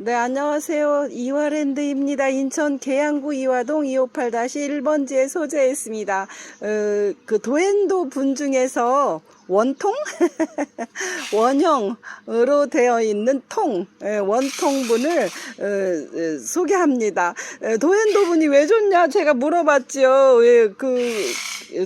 네, 안녕하세요. 이화랜드입니다. 인천 계양구 이화동 258-1번지에 소재했습니다. 어, 그 도엔도 분 중에서 원통? 원형으로 되어 있는 통, 예, 원통분을 어, 어, 소개합니다. 에, 도엔도 분이 왜 좋냐? 제가 물어봤지요. 예, 그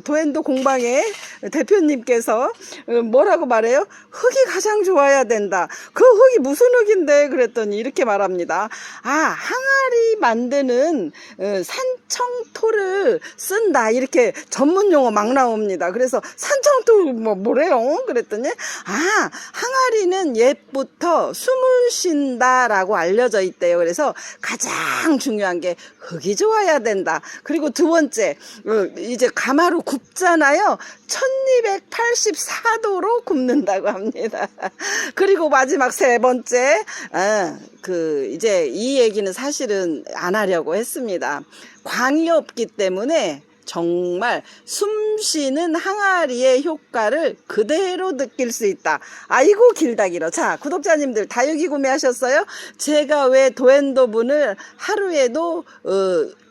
도엔도 공방의 대표님께서 어, 뭐라고 말해요? 흙이 가장 좋아야 된다. 그 흙이 무슨 흙인데? 그랬더니 이렇게 말합니다. 아, 항아리 만드는 어, 산청토를 쓴다. 이렇게 전문 용어 막 나옵니다. 그래서 산청토 뭐 뭐래요? 그랬더니 아, 항아리는 옛부터 숨을 쉰다라고 알려져 있대요. 그래서 가장 중요한 게 흙이 좋아야 된다. 그리고 두 번째, 어, 이제 가마로 굽잖아요. 1284도로 굽는다고 합니다. 그리고 마지막 세 번째, 아, 그, 이제 이 얘기는 사실은 안 하려고 했습니다. 광이 없기 때문에 정말 숨 쉬는 항아리의 효과를 그대로 느낄 수 있다. 아이고 길다 길어. 자 구독자님들 다육이 구매하셨어요? 제가 왜 도엔도분을 하루에도 어,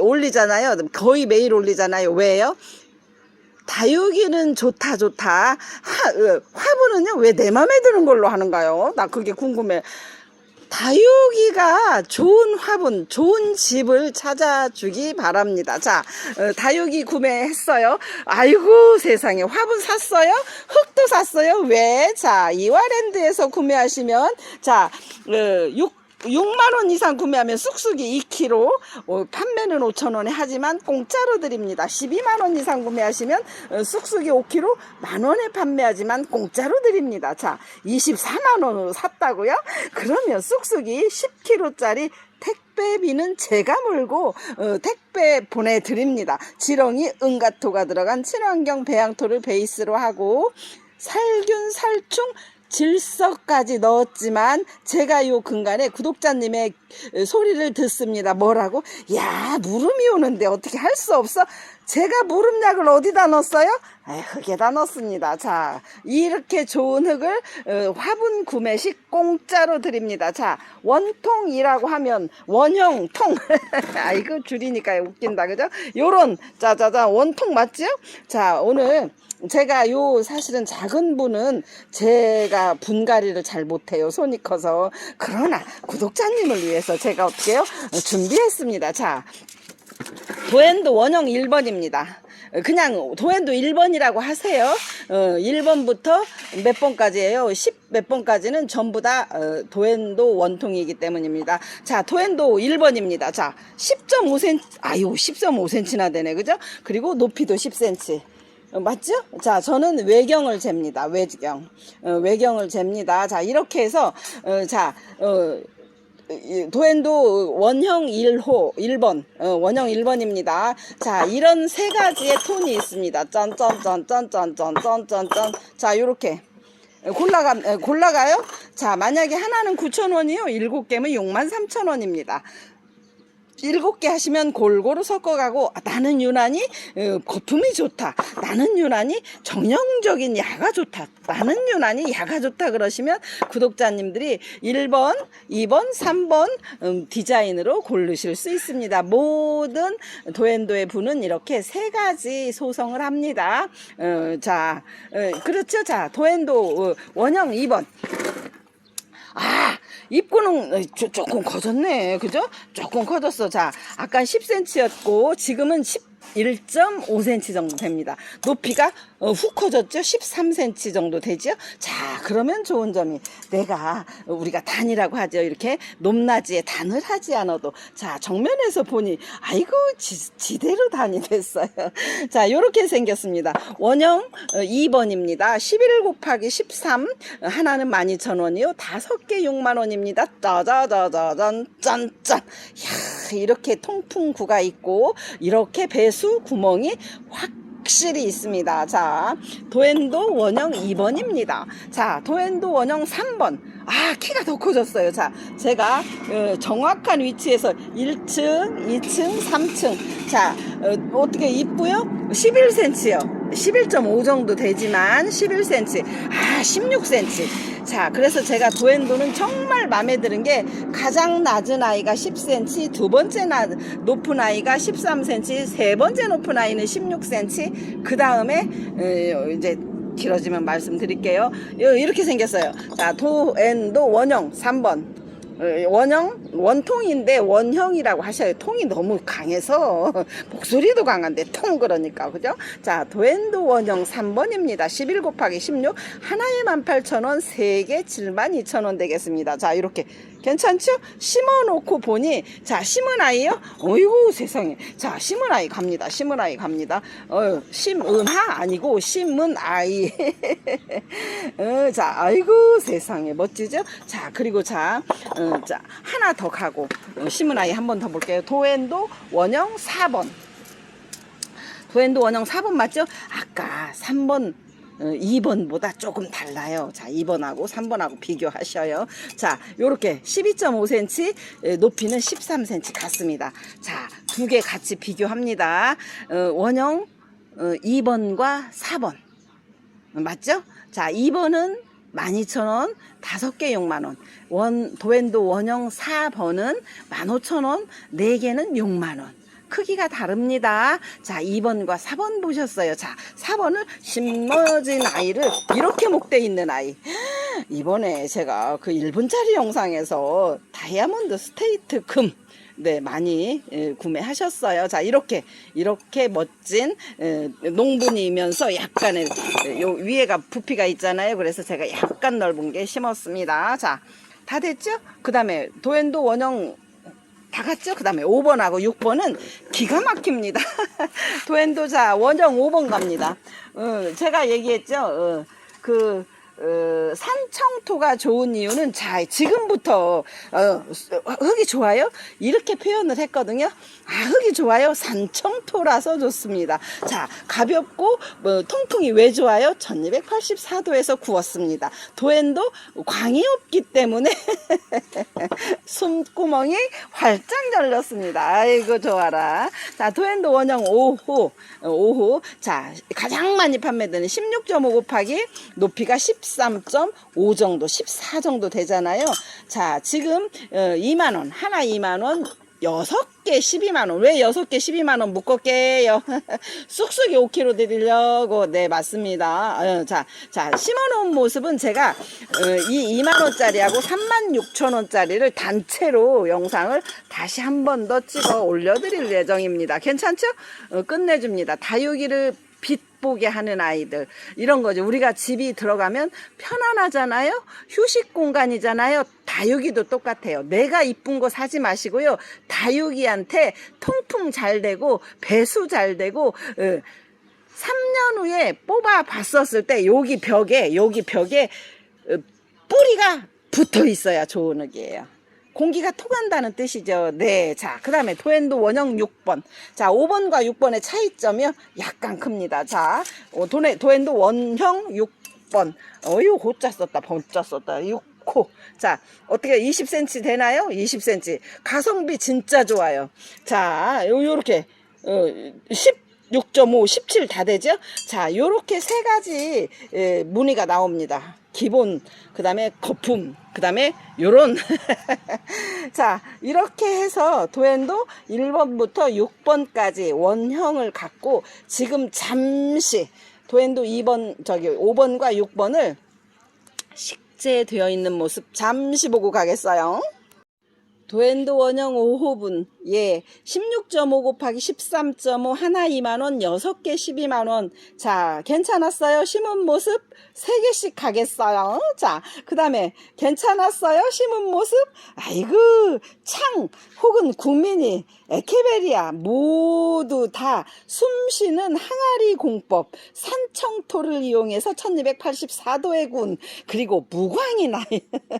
올리잖아요. 거의 매일 올리잖아요. 왜요? 다육이는 좋다 좋다. 하, 어, 화분은요 왜 내 맘에 드는 걸로 하는가요? 나 그게 궁금해. 다육이가 좋은 화분, 좋은 집을 찾아주기 바랍니다. 자, 어, 다육이 구매했어요. 아이고 세상에 화분 샀어요? 흙도 샀어요? 왜? 자, 이화랜드에서 구매하시면 자, 어, 6 6만 원 이상 구매하면 쑥쑥이 2kg, 어, 판매는 5천 원에 하지만 공짜로 드립니다. 12만 원 이상 구매하시면 어, 쑥쑥이 5kg 만 원에 판매하지만 공짜로 드립니다. 자, 24만 원으로 샀다고요? 그러면 쑥쑥이 10kg짜리 택배비는 제가 물고 어, 택배 보내드립니다. 지렁이 은가토가 들어간 친환경 배양토를 베이스로 하고 살균 살충 질석까지 넣었지만 제가 요 근간에 구독자님의 소리를 듣습니다. 뭐라고? 야 무름이 오는데 어떻게 할 수 없어? 제가 무름약을 어디다 넣었어요? 에, 흙에다 넣습니다. 자 이렇게 좋은 흙을 어, 화분 구매 시 공짜로 드립니다. 자 원통이라고 하면 원형 통 아이고 줄이니까 웃긴다 그죠? 요런 자자자 원통 맞죠? 자 오늘 제가 요 사실은 작은 분은 제가 분갈이를 잘 못해요 손이 커서 그러나 구독자님을 위해서 제가 어떻게요 준비했습니다 자 도엔도 원형 1번입니다 그냥 도엔도 1번이라고 하세요 어, 1번부터 몇 번까지예요 10 몇 번까지는 전부 다 어, 도엔도 원통이기 때문입니다 자 도엔도 1번입니다 자 10.5cm 아유 10.5cm나 되네 그죠 그리고 높이도 10cm 어, 맞죠? 자, 저는 외경을 잽니다. 외경. 어, 외경을 잽니다. 자, 이렇게 해서, 어, 자, 어, 이 도엔도 원형 1호 1번 어, 원형 1번입니다. 자 이런 세 가지의 톤이 있습니다. 짠짠짠짠짠짠짠짠짠 자 요렇게 골라가 에, 골라가요. 자 만약에 하나는 9,000원이요. 일곱 개면 63,000원입니다. 일곱 개 하시면 골고루 섞어가고 아, 나는 유난히 어, 거품이 좋다. 나는 유난히 정형적인 야가 좋다. 나는 유난히 야가 좋다 그러시면 구독자님들이 1번, 2번, 3번 음, 디자인으로 고르실 수 있습니다. 모든 도엔도의 분은 이렇게 세 가지 소성을 합니다. 어, 자, 어, 그렇죠. 자, 도엔도 어, 원형 2번. 아, 입구는 조- 조금 커졌네. 그죠? 조금 커졌어. 자, 아까 10cm였고, 지금은 11.5cm 정도 됩니다. 높이가 어, 훅 커졌죠? 13cm 정도 되죠? 자, 그러면 좋은 점이 내가 우리가 단이라고 하죠. 이렇게 높낮이에 단을 하지 않아도 자, 정면에서 보니 아이고 지, 대로 단이 됐어요. 자, 요렇게 생겼습니다. 원형 어, 2번입니다. 11 곱하기 13 어, 하나는 12,000원이요. 다섯 개 6만 원입니다. 짜자자자잔 짠짠. 야, 이렇게 통풍구가 있고 이렇게 배수 구멍이 확 확실히 있습니다. 자, 도엔도 원형 2번입니다. 자, 도엔도 원형 3번. 아, 키가 더 커졌어요. 자, 제가 어, 정확한 위치에서 1층, 2층, 3층. 자, 어, 어떻게 이쁘요? 11cm요. 11.5 정도 되지만 11cm, 아 16cm. 자, 그래서 제가 도엔도는 정말 마음에 드는 게 가장 낮은 아이가 10cm, 두 번째 나, 높은 아이가 13cm, 세 번째 높은 아이는 16cm. 그 다음에 어, 이제 길어지면 말씀드릴게요. 요- 이렇게 생겼어요. 자, 도엔도 원형 3번. 어, 원형 원통인데 원형이라고 하셔요. 통이 너무 강해서 목소리도 강한데 통 그러니까 그죠? 자 도엔도 원형 3번입니다. 11 곱하기 16 하나에 18,000원, 세개 72,000원 되겠습니다. 자 이렇게 괜찮죠? 심어놓고 보니 자 심은 아이요? 어이구 세상에 자 심은 아이 갑니다. 심은 아이 갑니다. 어 심은하 아니고 심은 아이 어, 자, 아이고 세상에 멋지죠? 자, 그리고 자, 어, 자 하나 더 가고 어, 심은 아이 한 번 더 볼게요. 도엔도 원형 4번. 도엔도 원형 4번 맞죠? 아까 3번 어, 2번보다 조금 달라요. 자, 2번하고 3번하고 비교하셔요. 자, 요렇게 12.5cm, 에, 높이는 13cm 같습니다. 자, 두 개 같이 비교합니다. 어, 원형 어, 2번과 4번. 맞죠? 자, 2번은 12,000원, 5개 6만원. 원, 도엔도 원형 4번은 15,000원, 4개는 6만원. 크기가 다릅니다. 자, 2번과 4번 보셨어요. 자, 4번은 심어진 아이를 이렇게 목대 있는 아이. 이번에 제가 그 1분짜리 영상에서 다이아몬드 스테이트 금 네, 많이 예, 구매하셨어요. 자, 이렇게, 이렇게 멋진 예, 농분이면서 약간의 예, 요 위에가 부피가 있잖아요. 그래서 제가 약간 넓은 게 심었습니다. 자, 다 됐죠? 그 다음에 도엔도 원형 다 갔죠? 그 다음에 5번하고 6번은 기가 막힙니다. 도엔도 자, 원형 5번 갑니다. 어, 제가 얘기했죠? 어, 그, 어, 산청토가 좋은 이유는 자 지금부터 어, 흙이 좋아요? 이렇게 표현을 했거든요. 아 흙이 좋아요? 산청토라서 좋습니다. 자 가볍고 뭐, 통풍이 왜 좋아요? 1284도에서 구웠습니다. 도엔도 광이 없기 때문에 숨구멍이 활짝 열렸습니다. 아이고 좋아라. 자 도엔도 원형 5호 5호. 자 가장 많이 판매되는 16.5 곱하기 높이가 13.5 정도 14 정도 되잖아요 자 지금 어, 2만원 하나 2만원 여섯 개 12만원. 왜 여섯 개 12만원 묶었게요? 쑥쑥이 5kg 드리려고. 네, 맞습니다. 어, 자, 자, 심어놓은 모습은 제가, 어, 이 2만원짜리하고 36,000원짜리를 단체로 영상을 다시 한 번 더 찍어 올려드릴 예정입니다. 괜찮죠? 어, 끝내줍니다. 다육이를 빛 보게 하는 아이들 이런 거죠. 우리가 집이 들어가면 편안하잖아요. 휴식 공간이잖아요. 다육이도 똑같아요. 내가 이쁜 거 사지 마시고요. 다육이한테 통풍 잘 되고 배수 잘 되고 어, 3년 후에 뽑아 봤었을 때 여기 벽에 여기 벽에 어, 뿌리가 붙어 있어야 좋은 흙이에요. 공기가 통한다는 뜻이죠. 네. 자, 그 다음에 도엔도 원형 6번. 자, 5번과 6번의 차이점이요. 약간 큽니다. 자, 어, 도네, 도엔도 원형 6번. 어유, 호자 썼다. 번자 썼다. 6호. 자, 어떻게 20cm 되나요? 20cm. 가성비 진짜 좋아요. 자, 요, 요렇게, 어, 10, 6.5, 17 다 되죠? 자, 요렇게 세 가지 에, 무늬가 나옵니다. 기본, 그 다음에 거품, 그 다음에 요런. 자, 이렇게 해서 도엔도 1번부터 6번까지 원형을 갖고 지금 잠시 도엔도 2번, 저기 5번과 6번을 식재되어 있는 모습 잠시 보고 가겠어요. 도엔도 원형 5호분 예 16.5 곱하기 13.5 하나 2만원 6개 12만원. 자 괜찮았어요? 심은 모습? 3개씩 가겠어요. 자 그 다음에 괜찮았어요? 심은 모습? 아이고 창 혹은 국민이 에케베리아 모두 다 숨쉬는 항아리 공법 산청토를 이용해서 1284도의 군 그리고 무광이 나이.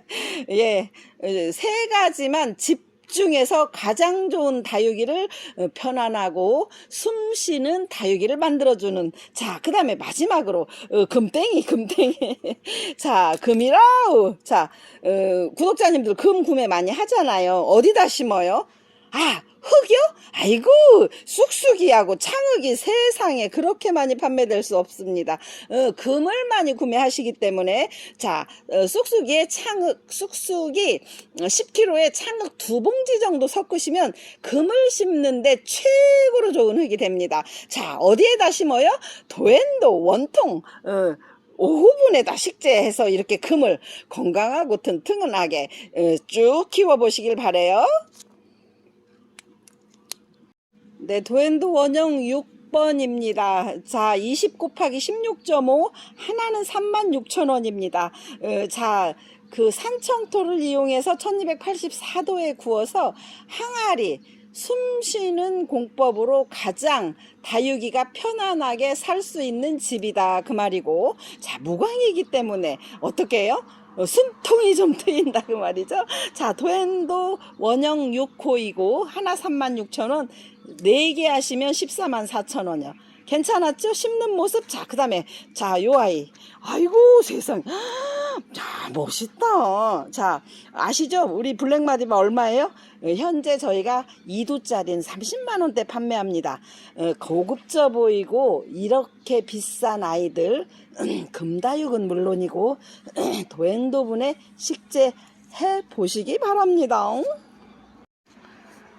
예, 어, 세 가지만 집 중해서 가장 좋은 다육이를 어, 편안하고 숨 쉬는 다육이를 만들어주는 자, 그 다음에 마지막으로 어, 금땡이, 금땡이. 자, 금이라우. 자, 어, 구독자님들 금 구매 많이 하잖아요. 어디다 심어요? 아, 흙이요? 아이고, 쑥쑥이하고 창흙이 세상에 그렇게 많이 판매될 수 없습니다. 어, 금을 많이 구매하시기 때문에, 자, 어, 쑥쑥이에 창흙, 쑥쑥이 10kg에 창흙 두 봉지 정도 섞으시면 금을 심는데 최고로 좋은 흙이 됩니다. 자, 어디에다 심어요? 도엔도 원통, 어, 5분에다 식재해서 이렇게 금을 건강하고 튼튼하게 어, 쭉 키워보시길 바래요. 네, 도엔도 원형 6번입니다. 자, 20 곱하기 16.5 하나는 36,000원입니다. 어, 자, 그 산청토를 이용해서 1284도에 구워서 항아리 숨 쉬는 공법으로 가장 다육이가 편안하게 살 수 있는 집이다 그 말이고 자 무광이기 때문에 어떻게 해요? 어, 숨통이 좀 트인다 그 말이죠. 자 도엔도 원형 6호이고 하나 36,000원 네 개 하시면 14만 4천 원이요. 괜찮았죠? 심는 모습. 자, 그 다음에, 자, 요 아이. 아이고, 세상. 자, 멋있다. 자, 아시죠? 우리 블랙마디바 얼마예요? 어, 현재 저희가 2두짜리는 30만원대 판매합니다. 어, 고급져 보이고, 이렇게 비싼 아이들, 금다육은 물론이고, 도엔도분에 식재 해 보시기 바랍니다.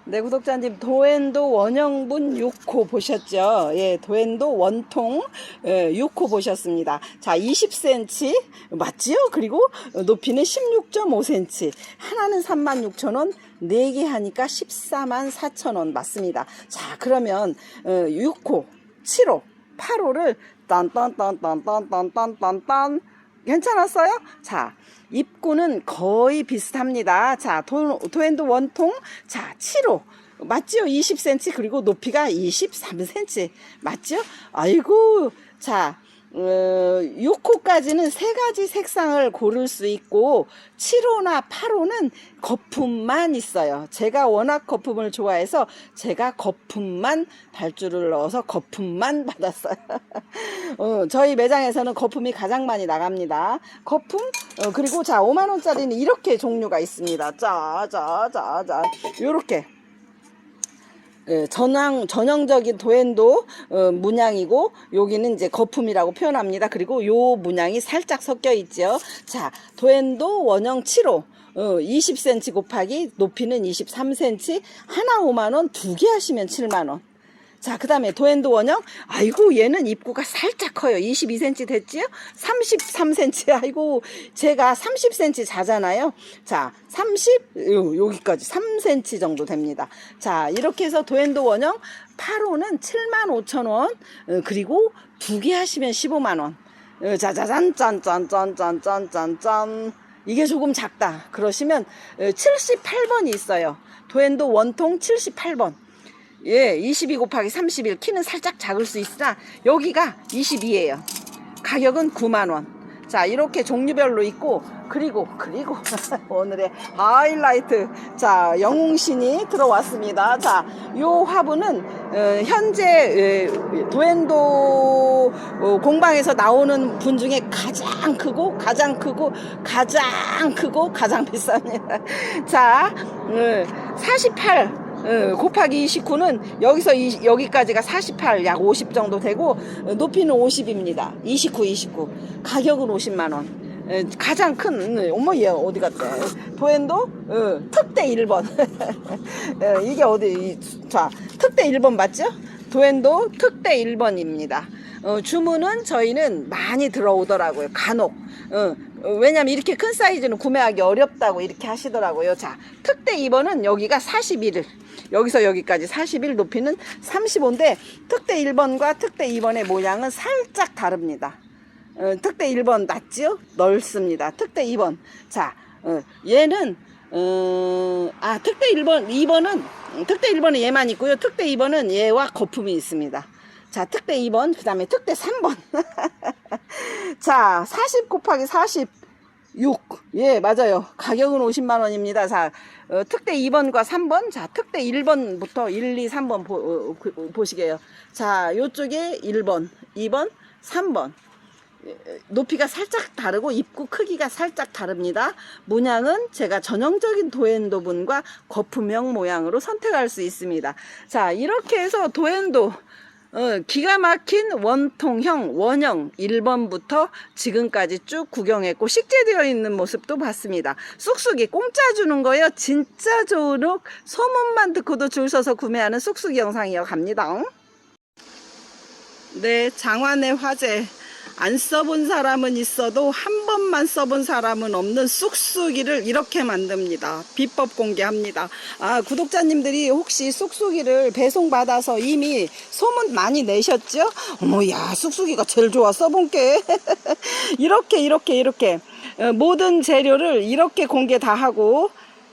네, 구독자님, 도엔도 원형분 6호 보셨죠? 예, 도엔도 원통 예, 6호 보셨습니다. 자, 20cm, 맞지요? 그리고 높이는 16.5cm. 하나는 36,000원, 4개 하니까 14만 4천원 맞습니다. 자, 그러면, 어, 6호, 7호, 8호를 딴딴딴딴딴딴딴딴 괜찮았어요? 자, 입구는 거의 비슷합니다. 자, 도, 도엔도 원통. 자, 7호. 맞지요? 20cm. 그리고 높이가 23cm. 맞죠? 아이고. 자, 어, 6호까지는 세 가지 색상을 고를 수 있고 7호나 8호는 거품만 있어요. 제가 워낙 거품을 좋아해서 제가 거품만 발주를 넣어서 거품만 받았어요. 어, 저희 매장에서는 거품이 가장 많이 나갑니다. 거품 어, 그리고 자 5만 원짜리는 이렇게 종류가 있습니다. 자, 자, 자, 자, 요렇게. 예, 전형, 전형적인 도엔도 어, 문양이고 여기는 이제 거품이라고 표현합니다. 그리고 요 문양이 살짝 섞여 있죠. 자, 도엔도 원형 7호. 어, 20cm 곱하기 높이는 23cm 하나 5만원 두 개 하시면 7만원 자, 그 다음에 도엔도 원형. 아이고, 얘는 입구가 살짝 커요. 22cm 됐지요? 33cm. 아이고, 제가 30cm 자잖아요. 자, 30, 요, 여기까지 3cm 정도 됩니다. 자, 이렇게 해서 도엔도 원형 8호는 7만 5천 원. 어, 그리고 두 개 하시면 15만 원. 어, 짜자잔, 짠짠짠짠짠짠짠. 짠. 이게 조금 작다. 그러시면 78번이 있어요. 도엔도 원통 78번. 예, 22 곱하기 31. 키는 살짝 작을 수 있으나 여기가 22예요. 가격은 9만 원. 자, 이렇게 종류별로 있고 그리고 그리고 오늘의 하이라이트. 자, 영웅신이 들어왔습니다. 자, 요 화분은 어, 현재 어, 도엔도 어, 공방에서 나오는 분 중에 가장 크고 가장 크고 가장 크고 가장 비쌉니다. 자, 어, 48 어, 곱하기 29는 여기서 이, 여기까지가 48, 약 50 정도 되고 어, 높이는 50입니다. 29, 29. 가격은 50만 원. 어, 가장 큰 어, 어머 얘 어디 갔대? 도엔도 어, 특대 1번. 어, 이게 어디? 이, 자 특대 1번 맞죠? 도엔도 특대 1번입니다. 어, 주문은 저희는 많이 들어오더라고요. 간혹. 어, 어, 왜냐면 이렇게 큰 사이즈는 구매하기 어렵다고 이렇게 하시더라고요. 자, 특대 2번은 여기가 41. 여기서 여기까지 41 높이는 35인데 특대 1번과 특대 2번의 모양은 살짝 다릅니다. 어, 특대 1번 낮지요? 넓습니다. 특대 2번. 자, 어, 얘는 어, 아, 특대 1번, 2번은 특대 1번은 얘만 있고요. 특대 2번은 얘와 거품이 있습니다. 자, 특대 2번, 그 다음에 특대 3번. 자, 40 곱하기 46. 예, 맞아요. 가격은 50만 원입니다. 자, 어, 특대 2번과 3번. 자, 특대 1번부터 1, 2, 3번 보, 어, 그, 보시게요. 자, 요쪽에 1번, 2번, 3번. 높이가 살짝 다르고 입구 크기가 살짝 다릅니다. 문양은 제가 전형적인 도엔도분과 거품형 모양으로 선택할 수 있습니다. 자, 이렇게 해서 도엔도 어, 기가 막힌 원통형, 원형 1번부터 지금까지 쭉 구경했고 식재되어 있는 모습도 봤습니다. 쑥쑥이 공짜 주는 거요. 진짜 옥 소문만 듣고도 줄 서서 구매하는 쑥쑥이 영상이어 갑니다. 네, 장안의 화제. 안 써본 사람은 있어도 한 번만 써본 사람은 없는 쑥쑥이를 이렇게 만듭니다. 비법 공개합니다. 아, 구독자님들이 혹시 쑥쑥이를 배송받아서 이미 소문 많이 내셨죠? 어머, 야, 쑥쑥이가 제일 좋아. 써본 게. 이렇게, 이렇게, 이렇게. 어, 모든 재료를 이렇게 공개 다 하고,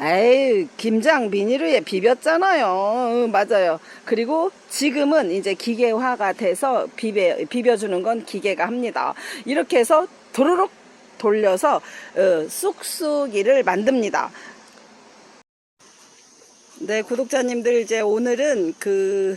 에이, 김장 비닐에 비볐잖아요. 어, 맞아요. 그리고 지금은 이제 기계화가 돼서 비벼, 비벼주는 건 기계가 합니다. 이렇게 해서 도로록 돌려서 어, 쑥쑥이를 만듭니다. 네, 구독자님들 이제 오늘은 그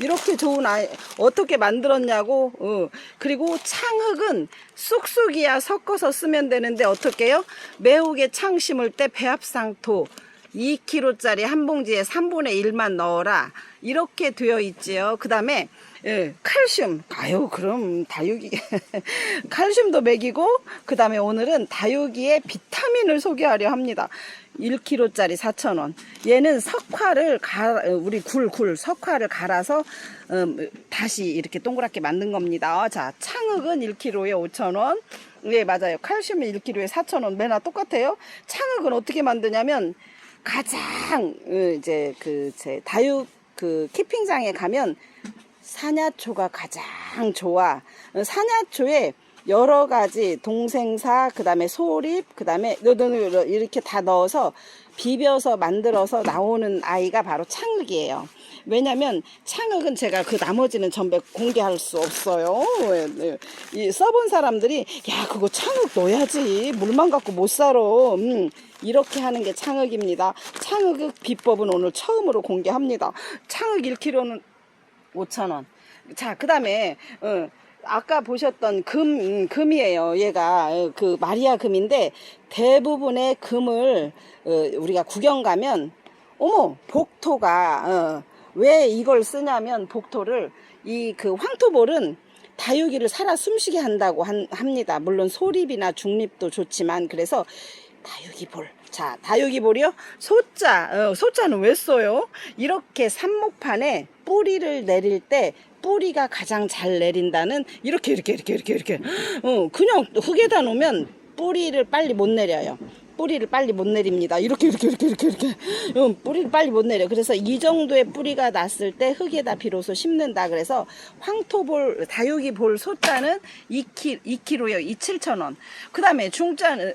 이렇게 좋은 아이 어떻게 만들었냐고 어. 그리고 창흑은 쑥쑥이야 섞어서 쓰면 되는데 어떻게요? 매우게 창 심을 때 배합상토 2kg짜리 한 봉지에 3분의 1만 넣어라. 이렇게 되어 있지요. 그 다음에 예, 칼슘. 아유 그럼 다육이 칼슘도 먹이고 그 다음에 오늘은 다육이의 비타민을 소개하려 합니다 1kg짜리 4,000원. 얘는 석화를 가, 우리 굴, 굴, 석화를 갈아서, 음, 다시 이렇게 동그랗게 만든 겁니다. 자, 창흑은 1kg에 5,000원. 네, 맞아요. 칼슘은 1kg에 4,000원. 매나 똑같아요. 창흑은 어떻게 만드냐면, 가장, 어, 이제, 그, 제, 다육, 그, 키핑장에 가면, 사냐초가 가장 좋아. 어, 사냐초에 여러 가지 동생사 그 다음에 소립 그 다음에 이렇게 다 넣어서 비벼서 만들어서 나오는 아이가 바로 창흑이에요. 왜냐면 창흑은 제가 그 나머지는 전부 공개할 수 없어요. 네. 이 써본 사람들이 야 그거 창흑 넣어야지 물만 갖고 못 살아. 음, 이렇게 하는 게 창흑입니다. 창흑 비법은 오늘 처음으로 공개합니다. 창흑 1kg는 5,000원. 자, 그 다음에, 어, 아까 보셨던 금, 음, 금이에요. 얘가, 어, 그, 마리아 금인데, 대부분의 금을, 어, 우리가 구경 가면, 어머, 복토가, 어, 왜 이걸 쓰냐면, 복토를, 이 그 황토볼은 다육이를 살아 숨쉬게 한다고 한, 합니다. 물론 소립이나 중립도 좋지만, 그래서, 다육이볼. 자, 다육이볼이요? 소자, 어, 소자는 왜 써요? 이렇게 삽목판에 뿌리를 내릴 때 뿌리가 가장 잘 내린다는 이렇게 이렇게 이렇게 이렇게 이렇게 어, 그냥 흙에다 놓으면 뿌리를 빨리 못 내려요. 뿌리를 빨리 못 내립니다. 이렇게 이렇게 이렇게 이렇게 이렇게 음, 뿌리를 빨리 못 내려. 그래서 이 정도의 뿌리가 났을 때 흙에다 비로소 심는다. 그래서 황토볼 다육이 볼 소자는 2키 2kg요. 2 7천 원. 그다음에 중자는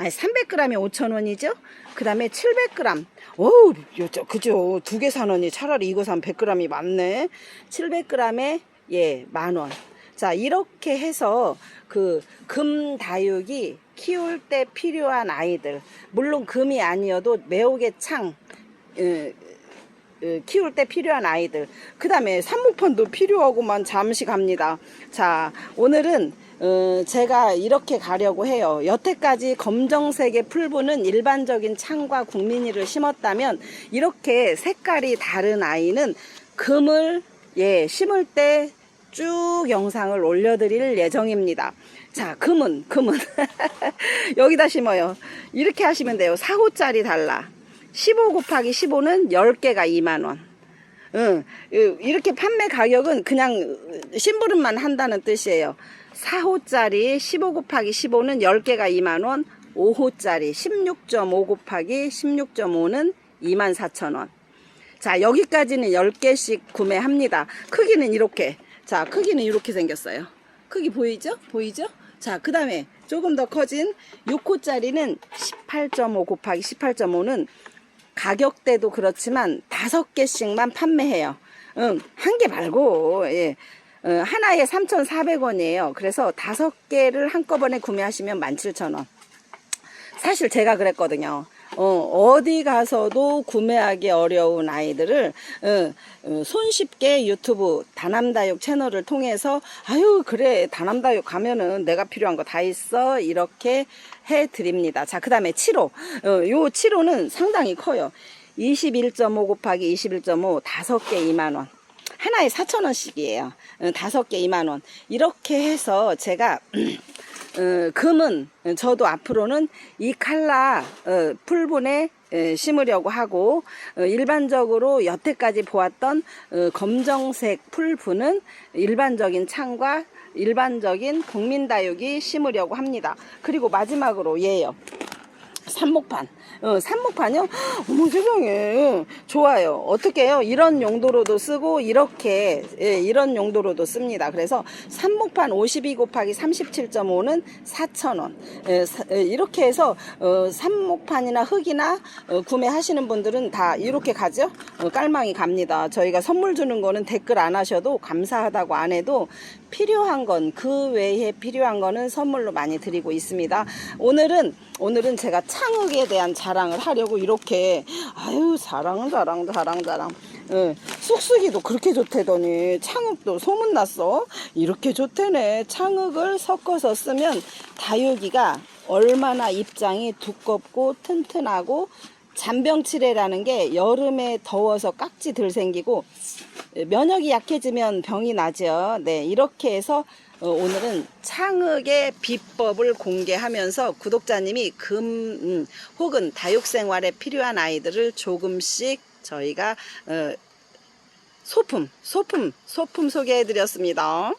아니 300g이 5,000원이죠. 그 다음에 700g. 어우, 요- 그죠. 두 개 사느니 차라리 이거 사면 100g이 많네. 700g에 예, 만 원. 자, 이렇게 해서 그 금 다육이 키울 때 필요한 아이들. 물론 금이 아니어도 매혹의 창 예, 어, 키울 때 필요한 아이들. 그 다음에 산목판도 필요하고만 잠시 갑니다. 자, 오늘은 어, 제가 이렇게 가려고 해요. 여태까지 검정색의 풀분은 일반적인 창과 국민이를 심었다면 이렇게 색깔이 다른 아이는 금을 예, 심을 때 쭉 영상을 올려드릴 예정입니다. 자, 금은, 금은. 여기다 심어요. 이렇게 하시면 돼요. 4호짜리 달라. 15 곱하기 15는 10개가 2만원. 응, 이렇게 판매 가격은 그냥 심부름만 한다는 뜻이에요. 4호짜리 15 곱하기 15는 10개가 2만원, 5호짜리 16.5 곱하기 16.5는 24,000원. 자, 여기까지는 10개씩 구매합니다. 크기는 이렇게. 자, 크기는 이렇게 생겼어요. 크기 보이죠? 보이죠? 자, 그 다음에 조금 더 커진 6호짜리는 18.5 곱하기 18.5는 가격대도 그렇지만 다섯 개씩만 판매해요. 응, 한개 말고, 예. 어, 하나에 3,400원이에요. 그래서 다섯 개를 한꺼번에 구매하시면 17,000원. 사실 제가 그랬거든요. 어, 디 가서도 구매하기 어려운 아이들을 어, 어, 손쉽게 유튜브 다남다육 채널을 통해서 아유 그래 다남다육 가면은 내가 필요한 거 다 있어 이렇게 해 드립니다. 자 그 다음에 7호 어, 요 7호는 상당히 커요. 21.5 곱하기 21.5 다섯 개 2만 원. 하나에 4,000원씩이에요. 다섯 개 2만 원. 이렇게 해서 제가 어, 금은 저도 앞으로는 이 칼라 어, 풀분에 에, 심으려고 하고 어, 일반적으로 여태까지 보았던 어, 검정색 풀분은 일반적인 창과 일반적인 국민다육이 심으려고 합니다. 그리고 마지막으로 얘요. 산목판. 어, 산목판이요? 어머 세상에. 어, 좋아요. 어떻게 해요? 이런 용도로도 쓰고, 이렇게, 예, 이런 용도로도 씁니다. 그래서 산목판 52 곱하기 37.5는 4,000원. 예, 사- 예, 이렇게 해서, 어, 산목판이나 흙이나 어, 구매하시는 분들은 다 이렇게 가죠? 어, 깔망이 갑니다. 저희가 선물 주는 거는 댓글 안 하셔도 감사하다고 안 해도 필요한 건, 그 외에 필요한 거는 선물로 많이 드리고 있습니다. 오늘은, 오늘은 제가 창흑에 대한 자랑을 하려고 이렇게, 아유, 자랑, 자랑, 자랑, 자랑. 예, 쑥쑥이도 그렇게 좋대더니 창흑도 소문났어. 이렇게 좋대네. 창흑을 섞어서 쓰면 다육이가 얼마나 입장이 두껍고 튼튼하고 잔병치레라는 게 여름에 더워서 깍지 들 생기고 면역이 약해지면 병이 나죠. 네, 이렇게 해서 어, 오늘은 창흑의 비법을 공개하면서 구독자님이 금 음, 혹은 다육 생활에 필요한 아이들을 조금씩 저희가 어, 소품, 소품, 소품 소개해 드렸습니다.